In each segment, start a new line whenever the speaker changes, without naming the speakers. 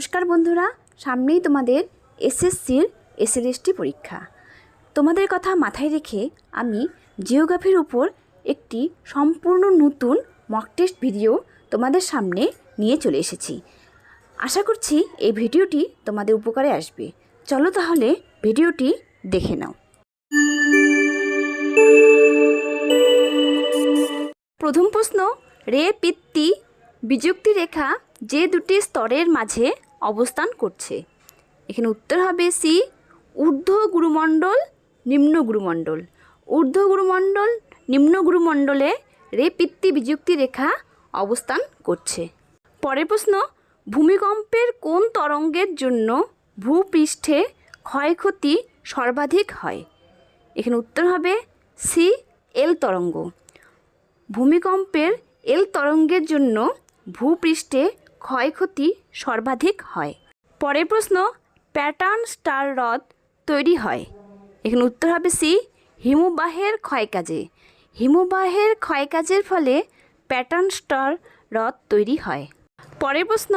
নমস্কার বন্ধুরা, সামনেই তোমাদের এসএসসির এসএলএসটি পরীক্ষা। তোমাদের কথা মাথায় রেখে আমি জিওগ্রাফির উপর একটি সম্পূর্ণ নতুন মক টেস্ট ভিডিও তোমাদের সামনে নিয়ে চলে এসেছি। আশা করছি এই ভিডিওটি তোমাদের উপকারে আসবে। চলো তাহলে ভিডিওটি দেখে নাও। প্রথম প্রশ্ন, রে পিত্তি বিযুক্তি রেখা যে দুটি স্তরের মাঝে অবস্থান করছে। এখানে উত্তর হবে সি, ঊর্ধ্ব গুরুমণ্ডল, নিম্ন গুরুমণ্ডল। ঊর্ধ্ব গুরুমণ্ডল, নিম্ন গুরুমণ্ডলে রে পিত্তি বিযুক্তি রেখা অবস্থান করছে। পরের প্রশ্ন, ভূমিকম্পের কোন তরঙ্গের জন্য ভূপৃষ্ঠে ক্ষয়ক্ষতি সর্বাধিক হয়? এখানে উত্তর হবে সি, এল তরঙ্গ। ভূমিকম্পের এল তরঙ্গের জন্য ভূপৃষ্ঠে ক্ষয়ক্ষতি সর্বাধিক হয়। পরের প্রশ্ন, প্যাটার্ন স্টার হ্রদ তৈরি হয়। এখানে উত্তর হবে সি, হিমবাহের ক্ষয়কাজে। হিমবাহের ক্ষয়কাজের ফলে প্যাটার্ন স্টার হ্রদ তৈরি হয়। পরের প্রশ্ন,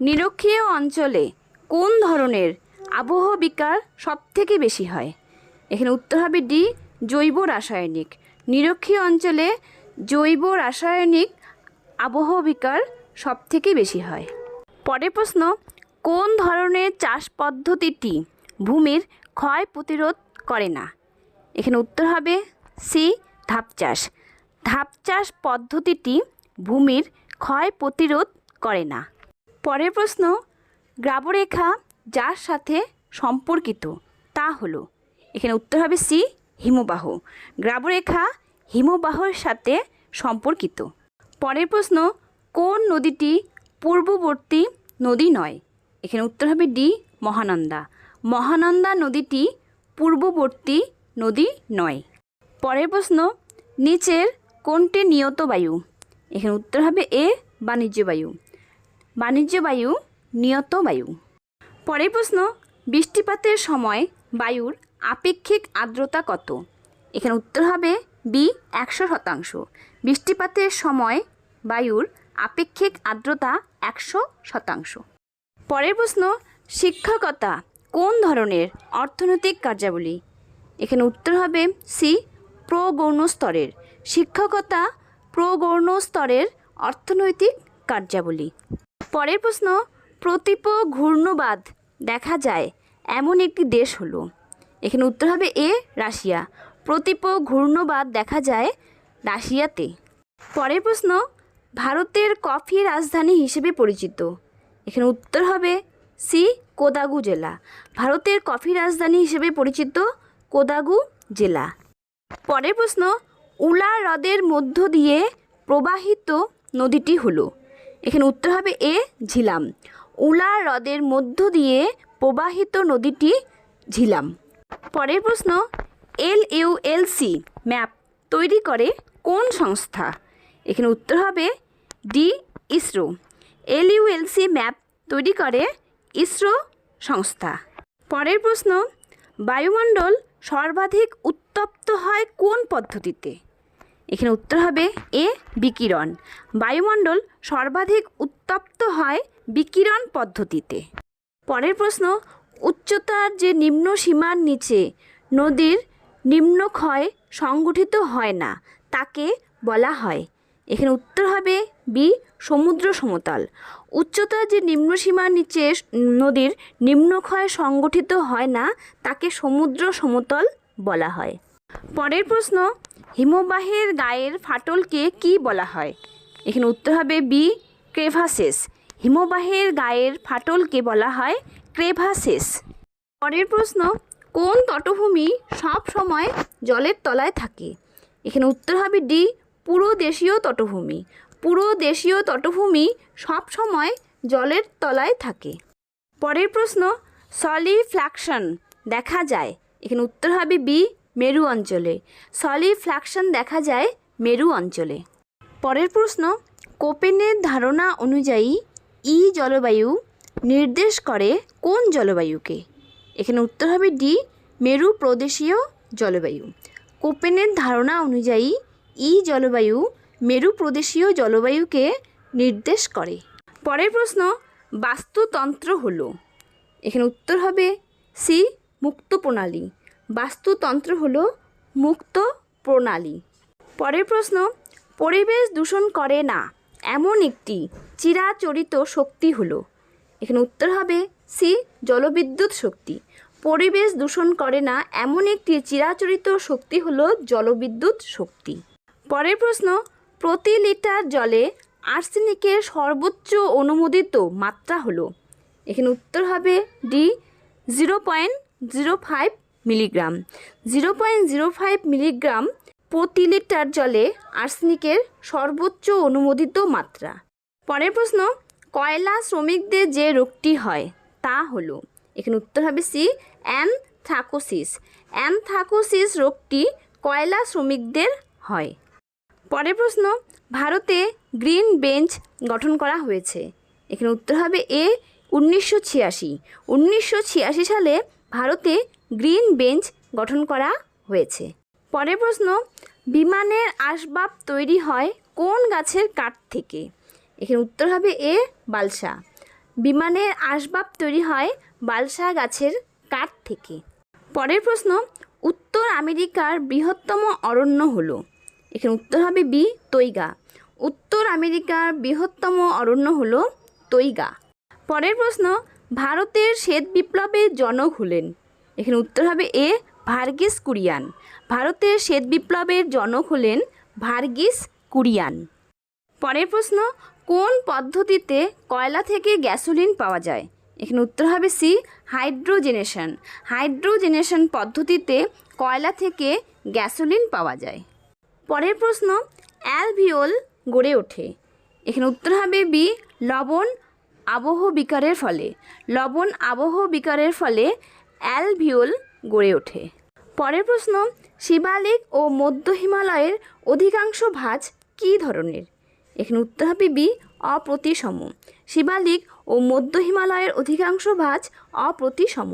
নিরক্ষীয় অঞ্চলে কোন ধরনের আবহাওয়া বিকার সবথেকে বেশি হয়? এখানে উত্তর হবে ডি, জৈব রাসায়নিক। নিরক্ষীয় অঞ্চলে জৈব রাসায়নিক আবহাওয়া বিকার সবথেকে বেশি হয়? পরের প্রশ্ন, কোন ধরনের চাষ পদ্ধতিটি ভূমির ক্ষয় প্রতিরোধ করে না? এখানে উত্তর হবে, সি, ধাপ চাষ। ধাপ চাষ পদ্ধতিটি ভূমির ক্ষয় প্রতিরোধ করে না। পরের প্রশ্ন, গ্রাবরেখা যার সাথে সম্পর্কিত, তা হলো। এখানে উত্তর হবে সি, হিমবাহ। গ্রাবরেখা হিমবাহর সাথে সম্পর্কিত। পরের প্রশ্ন কোন নদীটি পূর্ববর্তী নদী নয়? এখানে উত্তর হবে ডি, মহানন্দা। মহানন্দা নদীটি পূর্ববর্তী নদী নয়। পরের প্রশ্ন, নিচের কোনটি নিয়ত বায়ু? এখানে উত্তর হবে এ, বাণিজ্য বায়ু। বাণিজ্য বায়ু, নিয়ত বায়ু। পরের প্রশ্ন, বৃষ্টিপাতের সময় বায়ুর আপেক্ষিক আর্দ্রতা কত? এখানে উত্তর হবে বি, একশো শতাংশ। বৃষ্টিপাতের সময় বায়ুর আপেক্ষিক আর্দ্রতা একশো শতাংশ। পরের প্রশ্ন, শিক্ষকতা কোন ধরনের অর্থনৈতিক কার্যাবলী? এখানে উত্তর হবে সি প্রগৌণ স্তরের। শিক্ষকতা প্রগৌণ স্তরের অর্থনৈতিক কার্যাবলী। পরের প্রশ্ন, প্রতীপ ঘূর্ণবাদ দেখা যায় এমন একটি দেশ হলো। এখানে উত্তর হবে এ, রাশিয়া। প্রতিপ ঘূর্ণবাদ দেখা যায় রাশিয়াতে। পরের প্রশ্ন ভারতের কফি রাজধানী হিসেবে পরিচিত। এখানে উত্তর হবে সি, কোদাগু জেলা। ভারতের কফি রাজধানী হিসেবে পরিচিত কোদাগু জেলা। পরের প্রশ্ন, উলা হ্রদের মধ্য দিয়ে প্রবাহিত নদীটি হলো। এখানে উত্তর হবে এ, ঝিলাম। উলা হ্রদের মধ্য দিয়ে প্রবাহিত নদীটি ঝিলাম। পরের প্রশ্ন, L U L C map তৈরি করে কোন সংস্থা? এখানে উত্তর হবে D ISRO. L U L C map তৈরি করে ইসরো সংস্থা। পরের প্রশ্ন, বায়ুমণ্ডল সর্বাধিক উত্তপ্ত হয় কোন পদ্ধতিতে? এখানে উত্তর হবে এ, বিকিরণ। বায়ুমণ্ডল সর্বাধিক উত্তপ্ত হয় বিকিরণ পদ্ধতিতে। পরের প্রশ্ন, উচ্চতার যে নিম্ন সীমার নিচে নদীর নিম্নক্ষয় সংগঠিত হয় না, তাকে বলা হয় এখানে উত্তর হবে বি, সমুদ্র সমতল। উচ্চতার যে নিম্ন সীমার নিচে নদীর নিম্নক্ষয় সংগঠিত হয় না, তাকে সমুদ্র সমতল বলা হয়। পরের প্রশ্ন, হিমবাহের গায়ের ফাটলকে কি বলা হয়? এখানে উত্তর হবে বি, ক্রেভাসেস। হিমবাহের গায়ের ফাটলকে বলা হয় ক্রেভাসেস। পরের প্রশ্ন, কোন তটভূমি সব সময় জলের তলায় থাকে? এখানে উত্তর হবে ডি পুরো দেশীয় তটভূমি। পুরো দেশীয় তটভূমি সব সময় জলের তলায় থাকে। পরের প্রশ্ন সলিফ্ল্যাকশন দেখা যায়। এখানে উত্তর হবে বি, মেরু অঞ্চলে। সলিফ্ল্যাকশন দেখা যায় মেরু অঞ্চলে। পরের প্রশ্ন, কোপেনের ধারণা অনুযায়ী ই জলবায়ু নির্দেশ করে কোন জলবায়ুকে? এখানে উত্তর হবে ডি, মেরু প্রদেশীয় জলবায়ু। কোপেনের ধারণা অনুযায়ী ই জলবায়ু মেরু প্রদেশীয় জলবায়ুকে নির্দেশ করে। পরের প্রশ্ন, বাস্তুতন্ত্র হল। এখানে উত্তর হবে সি মুক্ত প্রণালী বাস্তুতন্ত্র হল মুক্ত প্রণালী। পরের প্রশ্ন, পরিবেশ দূষণ করে না, এমন একটি চিরাচরিত শক্তি হলো। এখানে উত্তর হবে সি, জলবিদ্যুৎ শক্তি। পরিবেশ দূষণ করে না, এমন একটি চিরাচরিত শক্তি হলো জলবিদ্যুৎ শক্তি। পরের প্রশ্ন, প্রতি লিটার জলে আর্সেনিকের সর্বোচ্চ অনুমোদিত মাত্রা হলো। এখানে উত্তর হবে D zero point zero five milligram zero point zero five milligram প্রতি লিটার জলে আর্সেনিকের সর্বোচ্চ অনুমোদিত মাত্রা। পরের প্রশ্ন, কয়লা শ্রমিকদের যে রোগটি হয়, তা হলো। এখানে উত্তর হবে সি অ্যানথ্রাকোসিস অ্যানথ্রাকোসিস রোগটি কয়লা শ্রমিকদের হয়। পরের প্রশ্ন, ভারতে গ্রিন বেঞ্চ গঠন করা হয়েছে। এখানে উত্তর হবে এ, উনিশশো ছিয়াশি। উনিশশো ছিয়াশি সালে ভারতে গ্রিন বেঞ্চ গঠন করা হয়েছে। পরের প্রশ্ন, বিমানের আসবাব তৈরি হয় কোন গাছের কাঠ থেকে? এখানে উত্তর হবে এ, বালসা। বিমানের আসবাব তৈরি হয় বালসা গাছের কাঠ থেকে। পরের প্রশ্ন, উত্তর আমেরিকার বৃহত্তম অরণ্য হলো। এখানে উত্তর হবে বি, তৈগা। উত্তর আমেরিকার বৃহত্তম অরণ্য হলো তৈগা। পরের প্রশ্ন, ভারতের শ্বেত বিপ্লবের জনক হলেন। এখানে উত্তর হবে এ, ভার্গিস কুরিয়ান। ভারতের শ্বেত বিপ্লবের জনক হলেন ভার্গিস কুরিয়ান। পরের প্রশ্ন, কোন পদ্ধতিতে কয়লা থেকে গ্যাসোলিন পাওয়া যায়? এখানে উত্তর হবে সি, হাইড্রোজেনেশন। হাইড্রোজেনেশন পদ্ধতিতে কয়লা থেকে গ্যাসোলিন পাওয়া যায়। পরের প্রশ্ন, অ্যালভিওল গড়ে ওঠে। এখানে উত্তর হবে বি, লবণ আবহ বিকারের ফলে। লবণ আবহ বিকারের ফলে অ্যালভিওল গড়ে ওঠে। পরের প্রশ্ন, শিবালিক ও মধ্য হিমালয়ের অধিকাংশ ভাঁজ কী ধরনের? এখানে উত্তর হবে বি, অপ্রতিসম। শিবালিক ও মধ্য হিমালয়ের অধিকাংশ ভাঁজ অপ্রতিসম।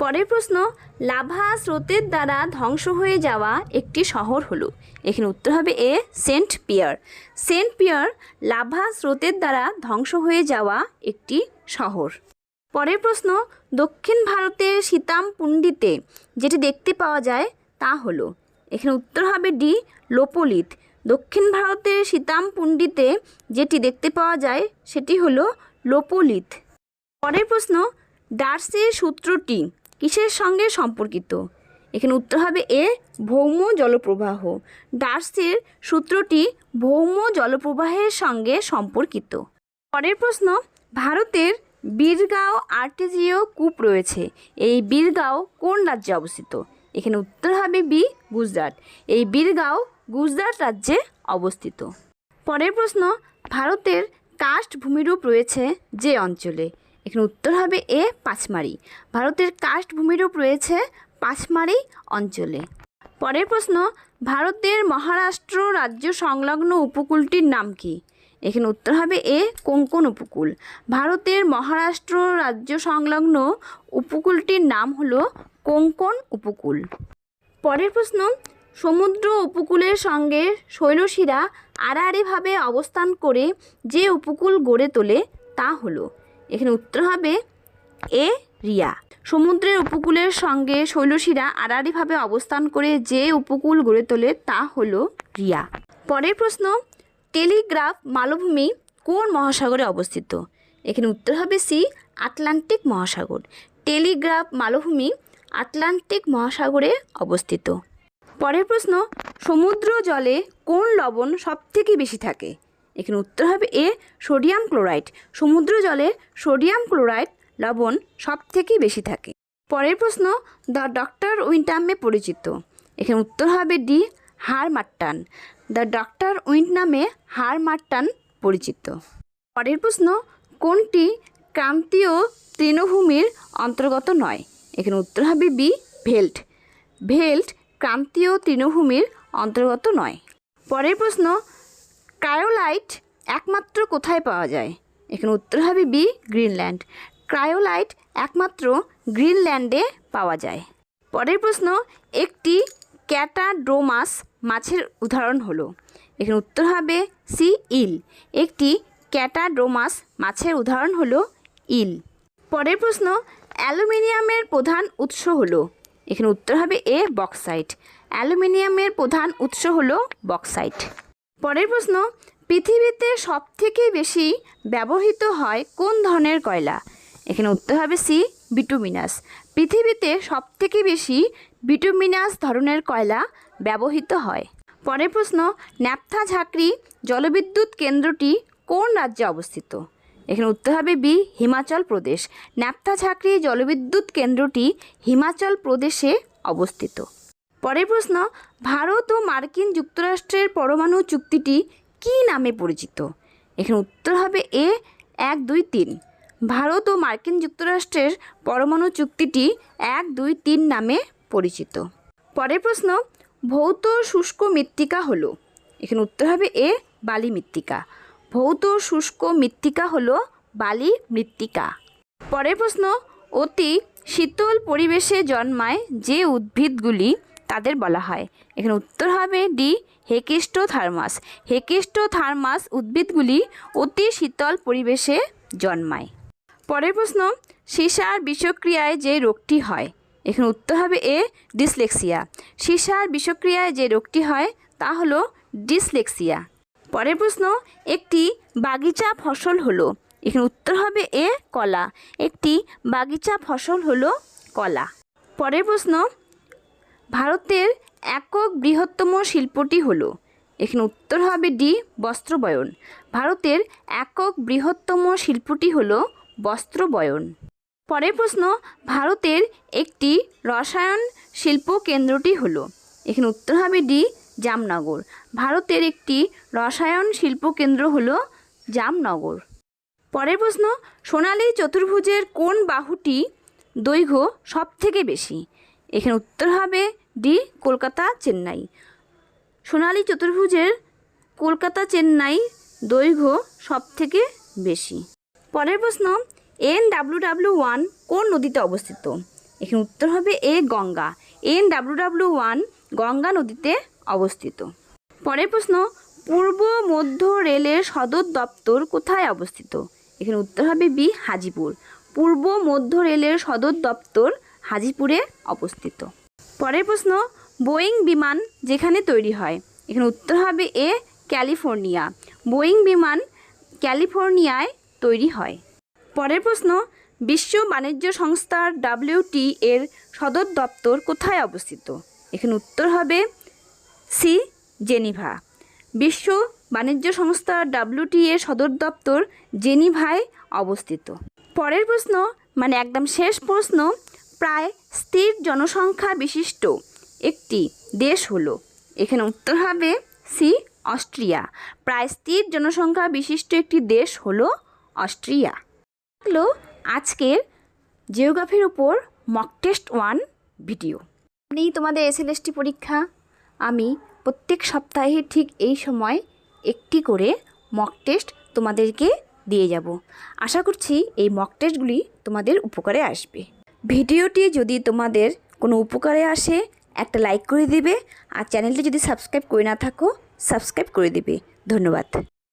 পরের প্রশ্ন, লাভা স্রোতের দ্বারা ধ্বংস হয়ে যাওয়া একটি শহর হলো। এখানে উত্তর হবে A, Saint Pierre. Saint Pierre lava স্রোতের দ্বারা ধ্বংস হয়ে যাওয়া একটি শহর। পরের প্রশ্ন, দক্ষিণ ভারতের সীতাম পুণ্ডিতে যেটি দেখতে পাওয়া যায় তা হলো। এখানে উত্তর হবে ডি, লোপলিত। দক্ষিণ ভারতের সীতাম পুণ্ডিতে যেটি দেখতে পাওয়া যায় সেটি হলো লোপলিত। পরের প্রশ্ন, ডার্সির সূত্রটি কিসের সঙ্গে সম্পর্কিত? এখানে উত্তর হবে এ, ভৌম জলপ্রবাহ। ডার্সির সূত্রটি ভৌম জলপ্রবাহের সঙ্গে সম্পর্কিত। পরের প্রশ্ন, ভারতের বীরগাঁও আর্টেজিও কূপ রয়েছে। এই বীরগাঁও কোন রাজ্যে অবস্থিত? এখানে উত্তর হবে বি, গুজরাট। এই বীরগাঁও গুজরাট রাজ্যে অবস্থিত। পরের প্রশ্ন, ভারতের কাস্ট ভূমিরূপ রয়েছে যে অঞ্চলে? এখানে উত্তর হবে এ, পাঁচমারি। ভারতের কাস্ট ভূমিরূপ রয়েছে পাঁচমারি অঞ্চলে। পরের প্রশ্ন, ভারতের মহারাষ্ট্র রাজ্য সংলগ্ন উপকূলটির নাম কি? এখানে উত্তর হবে এ কোঙ্কন উপকূল। ভারতের মহারাষ্ট্র রাজ্য সংলগ্ন উপকূলটির নাম হলো কোঙ্কন উপকূল? পরের প্রশ্ন, সমুদ্র উপকূলের সঙ্গে শৈলশিরা আড়াআড়িভাবে অবস্থান করে যে উপকূল গড়ে তোলে তা হলো এখানে উত্তর হবে এ রিয়া। সমুদ্রের উপকূলের সঙ্গে শৈলশিরা আড়াআড়িভাবে অবস্থান করে যে উপকূল গড়ে তোলে তা হলো রিয়া। পরের প্রশ্ন, টেলিগ্রাফ মালভূমি কোন মহাসাগরে অবস্থিত? এখানে উত্তর হবে সি, আটলান্টিক মহাসাগর। টেলিগ্রাফ মালভূমি আটলান্টিক মহাসাগরে অবস্থিত। পরের প্রশ্ন, সমুদ্র জলে কোন লবণ সবথেকে বেশি থাকে? এখানে উত্তর হবে এ, সোডিয়াম ক্লোরাইড। সমুদ্র জলে সোডিয়াম ক্লোরাইড লবণ সবথেকে বেশি থাকে। পরের প্রশ্ন, দ্য ডক্টর উইন্ট নামে পরিচিত। এখানে উত্তর হবে D harmattan the doctor wind নামে হার মাট্টান পরিচিত। পরের প্রশ্ন, কোনটি ক্রান্তীয় তৃণভূমির অন্তর্গত নয়? এখানে উত্তর হবে বি, ভেল্ট। ভেল্ট ক্রান্তীয় তৃণভূমির অন্তর্গত নয়। পরের প্রশ্ন ক্রায়োলাইট একমাত্র কোথায় পাওয়া যায়? এখানে উত্তর হবে বি, গ্রিনল্যান্ড। ক্রায়োলাইট একমাত্র গ্রিনল্যান্ডে পাওয়া যায়। পরের প্রশ্ন, একটি ক্যাটাড্রোমাস মাছের উদাহরণ হলো। এখানে উত্তর হবে সি, ইল। একটি ক্যাটাড্রোমাস মাছের উদাহরণ হলো ইল। পরের প্রশ্ন, অ্যালুমিনিয়ামের প্রধান উৎস হলো। এখানে উত্তর হবে এ, বক্সাইট। অ্যালুমিনিয়ামের প্রধান উৎস হলো বক্সাইট। পরের প্রশ্ন, পৃথিবীতে সবথেকে বেশি ব্যবহৃত হয় কোন ধরনের কয়লা? এখানে উত্তর হবে সি, বিটুমিনাস। পৃথিবীতে সবথেকে বেশি বিটুমিনাস ধরনের কয়লা ব্যবহৃত হয়? পরের প্রশ্ন, ন্যাপথা ঝাঁকরি জলবিদ্যুৎ কেন্দ্রটি কোন রাজ্যে অবস্থিত? এখানে উত্তর হবে বি, হিমাচল প্রদেশ। ন্যাপথা ঝাঁকরি জলবিদ্যুৎ কেন্দ্রটি হিমাচল প্রদেশে অবস্থিত। পরের প্রশ্ন, ভারত ও মার্কিন যুক্তরাষ্ট্রের পরমাণু চুক্তিটি কী নামে পরিচিত? এখানে উত্তর হবে এ, এক, দুই, তিন। ভারত ও মার্কিন যুক্তরাষ্ট্রের পরমাণু চুক্তিটি এক, দুই, তিন নামে পরিচিত। পরের প্রশ্ন, ভৌত শুষ্ক মৃত্তিকা হলো? এখানে উত্তর হবে এ, বালি মৃত্তিকা। ভৌত শুষ্ক মৃত্তিকা হলো বালি মৃত্তিকা। পরের প্রশ্ন, অতি শীতল পরিবেশে জন্মায় যে উদ্ভিদগুলি তাদের বলা হয়। এখানে উত্তর হবে D hekistotherms hekistotherms উদ্ভিদগুলি অতি শীতল পরিবেশে জন্মায়। পরের প্রশ্ন, সীসার বিষক্রিয়ায় যে রোগটি হয়। এখানে উত্তর হবে এ, ডিসলেক্সিয়া। সীসার বিষক্রিয়ায় যে রোগটি হয়, তা হলো ডিসলেক্সিয়া। পরের প্রশ্ন, একটি বাগিচা ফসল হলো। এখানে উত্তর হবে এ, কলা। একটি বাগিচা ফসল হলো কলা। পরের প্রশ্ন ভারতের একক বৃহত্তম শিল্পটি হলো, এখানে উত্তর হবে ডি, বস্ত্রবয়ন। ভারতের একক বৃহত্তম শিল্পটি হলো বস্ত্রবয়ন। পরের প্রশ্ন, ভারতের একটি রসায়ন শিল্প কেন্দ্রটি হলো, এখানে উত্তর হবে ডি, জামনগর। ভারতের একটি রসায়ন শিল্প কেন্দ্র হলো জামনগর। পরের প্রশ্ন, সোনালী চতুর্ভুজের কোন বাহুটি দৈর্ঘ্য সব থেকে বেশি? এখানে উত্তর হবে ডি, কলকাতা, চেন্নাই। সোনালী চতুর্ভুজের কলকাতা, চেন্নাই দৈর্ঘ্য সব থেকে বেশি। পরের প্রশ্ন এন ডাব্লু ডাব্লু ওয়ান কোন নদীতে অবস্থিত? এখানে উত্তর হবে A, Ganga. N W W one Ganga নদীতে অবস্থিত। পরের প্রশ্ন, পূর্ব মধ্য রেলের সদর দপ্তর কোথায় অবস্থিত? এখানে উত্তর হবে বি, হাজিপুর। পূর্ব মধ্য রেলের সদর দপ্তর হাজিপুরে অবস্থিত। পরের প্রশ্ন, বোয়িং বিমান যেখানে তৈরি হয়। এখানে উত্তর হবে এ, ক্যালিফোর্নিয়া। বোয়িং বিমান ক্যালিফোর্নিয়ায় তৈরি হয়। পরের প্রশ্ন, বিশ্ব বাণিজ্য সংস্থার ডাব্লিউটি এর সদর দপ্তর কোথায় অবস্থিত? এখানে উত্তর হবে সি, জেনিভা। বিশ্ব বাণিজ্য সংস্থা ডাব্লিউটি এর সদর দপ্তর জেনিভায় অবস্থিত। পরের প্রশ্ন মানে একদম শেষ প্রশ্ন, প্রায় স্থির জনসংখ্যা বিশিষ্ট একটি দেশ হলো। এখানে উত্তর হবে সি, অস্ট্রিয়া। প্রায় স্থির জনসংখ্যা বিশিষ্ট একটি দেশ হলো অস্ট্রিয়া। হলো আজকের জিওগ্রাফির উপর মক টেস্ট ওয়ান ভিডিও। নেই তোমাদের এসএলএসটি পরীক্ষা। আমি প্রত্যেক সপ্তাহে ঠিক এই সময় একটি করে মক টেস্ট তোমাদেরকে দিয়ে যাব। আশা করছি এই মক টেস্টগুলি তোমাদের উপকারে আসবে। ভিডিওটি যদি তোমাদের কোনো উপকারে আসে, একটা লাইক করে দিবে আর চ্যানেলটি যদি সাবস্ক্রাইব করে না থাকো সাবস্ক্রাইব করে দিবে। ধন্যবাদ।